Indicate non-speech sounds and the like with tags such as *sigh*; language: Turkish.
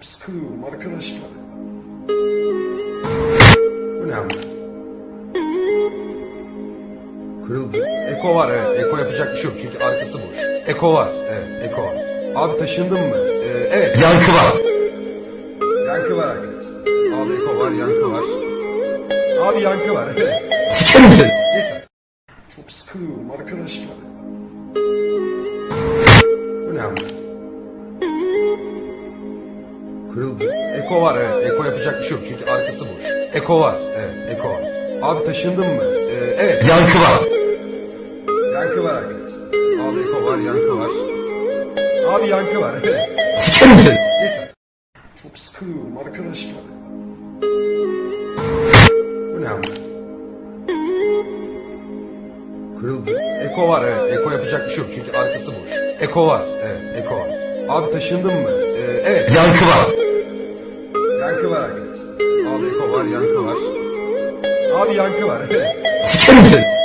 Çok sıkılıyorum arkadaşlar. Bu ne ama? Kırıldı. Eko var evet. Eko yapacak bir şey yok çünkü arkası boş. Eko var. Evet Eko var. Abi taşındın mı? Ee, evet. Yankı var. Yankı var arkadaşlar. Abi Eko var, yankı var. Abi yankı var. Evet. Sikerim seni. Yeter. Çok sıkılıyorum arkadaşlar. Bu Kırıldı. Eko var evet. Eko yapacak bir şey yok çünkü arkası boş. Eko var. Evet. Eko var. Abi taşındın mı? Ee, evet. Yankı var. Yankı var arkadaşlar. Abi Eko var, yankı var. Abi yankı var. Evet. Sikerim seni. Yeter. Çok sıkılıyorum arkadaşlar. Bu ne ama? Kırıldı. Eko var evet. Eko yapacak bir şey yok çünkü arkası boş. Eko var. Evet. Eko var. Abi taşındın mı? Ee, evet. Yankı var. Yankı var arkadaşlar. Abi Eko var, yankı var. Abi yankı var. *laughs* Sikerim seni.